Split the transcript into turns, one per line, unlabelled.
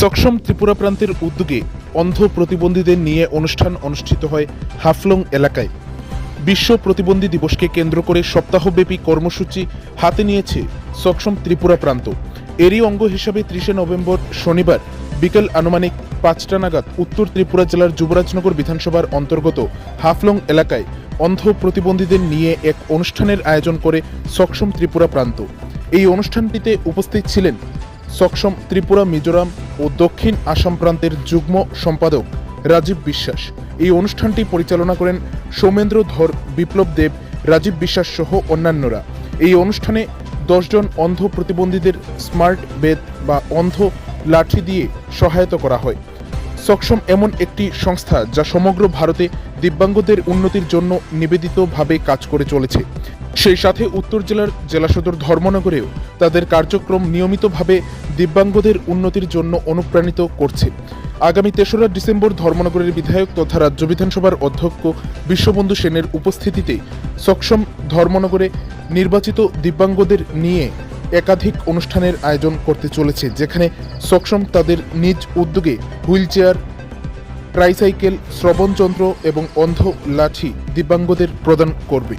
সক্ষম ত্রিপুরা প্রান্তের উদ্যোগে অন্ধ প্রতিবন্ধীদের নিয়ে অনুষ্ঠান অনুষ্ঠিত হয় হাফলং এলাকায়। বিশ্ব প্রতিবন্ধী দিবসকে কেন্দ্র করে সপ্তাহব্যাপী কর্মসূচি হাতে নিয়েছে সক্ষম ত্রিপুরা প্রান্ত। এরই অঙ্গ হিসাবে ত্রিশে নভেম্বর শনিবার বিকেল আনুমানিক পাঁচটা নাগাদ উত্তর ত্রিপুরা জেলার যুবরাজনগর বিধানসভার অন্তর্গত হাফলং এলাকায় অন্ধ প্রতিবন্ধীদের নিয়ে এক অনুষ্ঠানের আয়োজন করে সক্ষম ত্রিপুরা প্রান্ত। এই অনুষ্ঠানটিতে উপস্থিত ছিলেন সক্ষম ত্রিপুরা মিজোরাম ও দক্ষিণ আসাম প্রান্তের যুগ্ম সম্পাদক রাজীব বিশ্বাস। এই অনুষ্ঠানটি পরিচালনা করেন সৌমেন্দ্র ধর, বিপ্লব দেব, রাজীব বিশ্বাস সহ অন্যান্যরা। এই অনুষ্ঠানে দশজন অন্ধ প্রতিবন্ধীদের স্মার্ট বেদ বা অন্ধ লাঠি দিয়ে সহায়তা করা হয়। সক্ষম এমন একটি সংস্থা যা সমগ্র ভারতে দিব্যাঙ্গদের উন্নতির জন্য নিবেদিতভাবে কাজ করে চলেছে। সেই সাথে উত্তর জেলার জেলা সদর ধর্মনগরেও তাদের কার্যক্রম নিয়মিতভাবে দিব্যাঙ্গদের উন্নতির জন্য অনুপ্রাণিত করছে। আগামী তেসরা ডিসেম্বর ধর্মনগরের বিধায়ক তথা রাজ্য বিধানসভার অধ্যক্ষ বিশ্ববন্ধু সেনের উপস্থিতিতে সক্ষম ধর্মনগরে নির্বাচিত দিব্যাঙ্গদের নিয়ে একাধিক অনুষ্ঠানের আয়োজন করতে চলেছে, যেখানে সক্ষম তাদের নিজ উদ্যোগে হুইল চেয়ার ট্রাইসাইকেল শ্রবণযন্ত্র এবং অন্ধ লাঠি দিব্যাঙ্গদের প্রদান করবে।